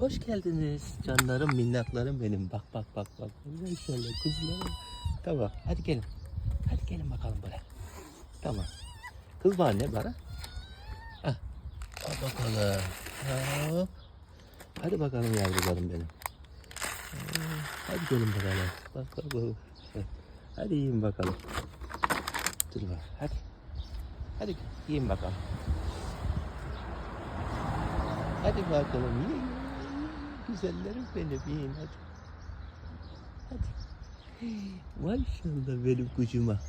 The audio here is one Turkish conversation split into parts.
Hoş geldiniz canlarım minnaklarım benim. Bak bak bak bak. Maşallah kızlarım. Tamam hadi gelin. Hadi gelin bakalım buraya. Tamam. Kızma anne bana. Ah. Al bakalım. Hop. Hadi bakalım yavrularım benim. Hadi gelin bakalım. Bak bak bak. Hadi yiyin bakalım. Dur bak hadi. Hadi yiyin bakalım. Hadi bakalım yiyin. Güzellerim benim yiyin hadi. Hadi. Maşallah benim kucuma.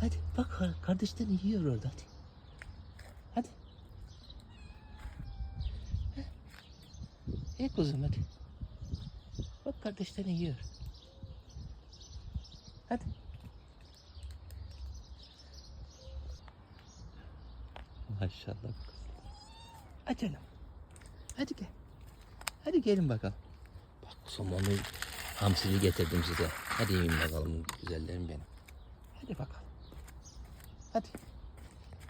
Hadi bak kardeşlerin yiyor orada hadi. Hadi. Ye kuzum hadi. Bak kardeşlerin yiyor. Hadi. Maşallah canım. Hadi gel. Hadi gelin bakalım. Bak somonu hamsili getirdim size. Hadi yiyin bakalım güzellerim benim. Hadi bakalım. Hadi.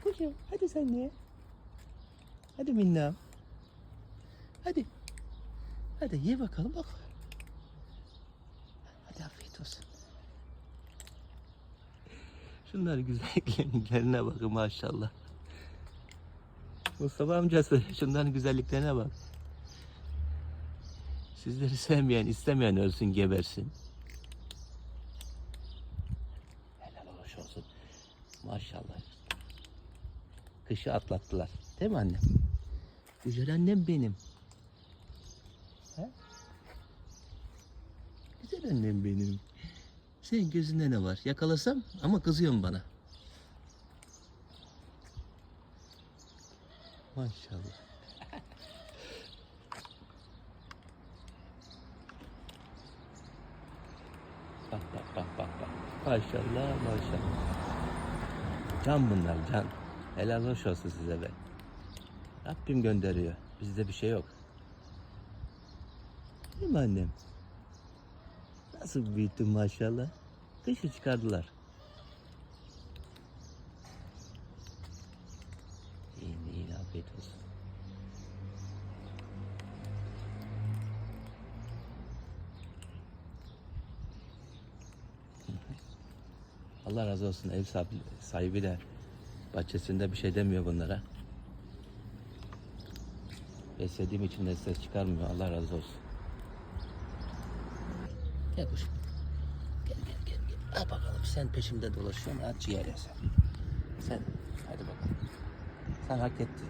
Kuşum hadi sen ye. Hadi minnam. Hadi. Hadi ye bakalım bak. Hadi afiyet olsun. Şunlar güzelliklerine bakın maşallah. Mustafa amcası şunların güzelliklerine bak. Sizleri sevmeyen, istemeyen ölsün, gebersin. Helal hoş olsun. Maşallah. Kışı atlattılar. Değil mi annem? Güzel annem benim. He? Güzel annem benim. Senin gözünde ne var? Yakalasam ama kızıyorsun bana. Maşallah. Bak bak bak bak bak. Maşallah maşallah. Can bunlar can. Helal hoş olsun size be. Rabbim gönderiyor. Bizde bir şey yok. Değil mi annem? Nasıl büyüttün maşallah. Kışı çıkardılar. Allah razı olsun ev sahibi, de bahçesinde bir şey demiyor bunlara. Beslediğim için de ses çıkarmıyor. Allah razı olsun. Gel kuşum. Gel gel gel. gel. Al bakalım sen peşimde dolaşıyorsun. Al ciğer sen. Sen hadi bakalım. Sen hak ettin.